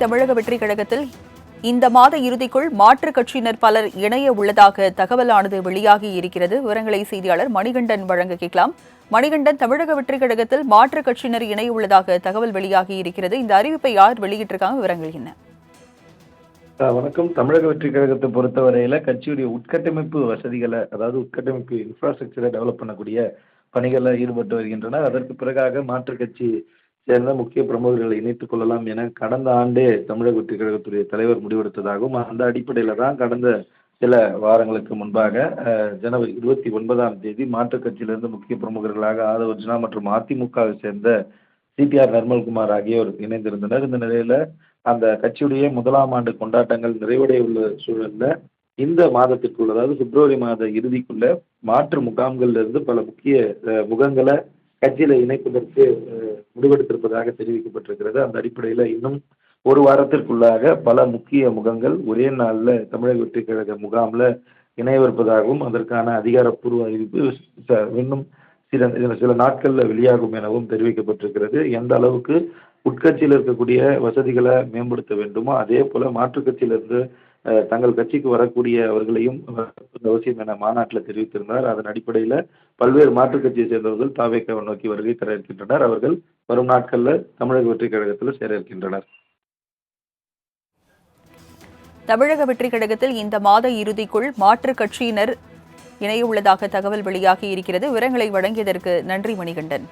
தமிழக வெற்றி கழகத்தில் இந்த மாத இறுதிக்குள் மாற்றுக் கட்சியினர் பலர் இணைய உள்ளதாக தகவலானது வெளியாகி இருக்கிறது. விவரங்களை செய்தியாளர் மணிகண்டன் வழங்க கேட்கலாம். மணிகண்டன் தமிழக வெற்றி கழகத்தில் மாற்றுக் கட்சியினர் இணைய உள்ளதாக தகவல் வெளியாகி இருக்கிறது. இந்த அறிவிப்பை யார் வெளியிட்டிருக்காங்க? விவரங்கள் என்ன? வணக்கம். தமிழக வெற்றி கழகத்தை பொறுத்தவரையில கட்சியுடைய உட்கட்டமைப்பு வசதிகளை அதாவது உட்கட்டமைப்பு இன்ஃப்ராஸ்ட்ரக்சரை டெவலப் பண்ணக்கூடிய பணிகளில் ஈடுபட்டு வருகின்றனர். அதற்கு பிறகாக மாற்றுக் கட்சி சேர்ந்த முக்கிய பிரமுகர்களை இணைத்துக் கொள்ளலாம் என கடந்த ஆண்டே தமிழக வெற்றி கழகத்துடைய தலைவர் முடிவெடுத்ததாகவும் அந்த அடிப்படையில் தான் கடந்த சில வாரங்களுக்கு முன்பாக ஜனவரி இருபத்தி ஒன்பதாம் தேதி மாற்றுக் கட்சியிலிருந்து முக்கிய பிரமுகர்களாக ஆதவர்ஜனா மற்றும் அதிமுகவை சேர்ந்த சிபிஆர் நிர்மல்குமார் ஆகியோர் இணைந்திருந்தனர். இந்த நிலையில அந்த கட்சியுடைய முதலாம் ஆண்டு கொண்டாட்டங்கள் நிறைவடைய உள்ள சூழல்ல இந்த மாதத்திற்குள்ள அதாவது பிப்ரவரி மாத இறுதிக்குள்ள மாற்று முகாம்கள்ல இருந்து பல முக்கிய முகங்களை கட்சியில இணைப்பதற்கு முடிவெடுத்திருப்பதாக தெரிவிக்கப்பட்டிருக்கிறது. அந்த அடிப்படையில் இன்னும் ஒரு வாரத்திற்குள்ளாக பல முக்கிய முகங்கள் ஒரே நாளில் தமிழக வெற்றி கழக முகாம்ல இணையவிருப்பதாகவும் அதற்கான அதிகாரப்பூர்வ அறிவிப்பு இன்னும் சில சில- சில வெளியாகும் எனவும் தெரிவிக்கப்பட்டிருக்கிறது. எந்த அளவுக்கு உட்கட்சியில் இருக்கக்கூடிய வசதிகளை மேம்படுத்த வேண்டுமோ அதே போல மாற்றுக் கட்சியிலிருந்து தங்கள் கட்சிக்கு வரக்கூடிய அவர்களையும் அவசியம் என மாநாட்டில் தெரிவித்திருந்தார். அதன் அடிப்படையில் பல்வேறு மாற்றுக் கட்சியை சேர்ந்தவர்கள் தாவேக்காவை நோக்கி வருகை தர இருக்கின்றனர் அவர்கள் வரும் நாட்களில் தமிழக வெற்றி கழகத்தில் சேர இருக்கின்றனர். தமிழக வெற்றிக் கழகத்தில் இந்த மாத இறுதிக்குள் மாற்றுக் கட்சியினர் இணைய உள்ளதாக தகவல் வெளியாகி இருக்கிறது. விவரங்களை வழங்கியதற்கு நன்றி மணிகண்டன்.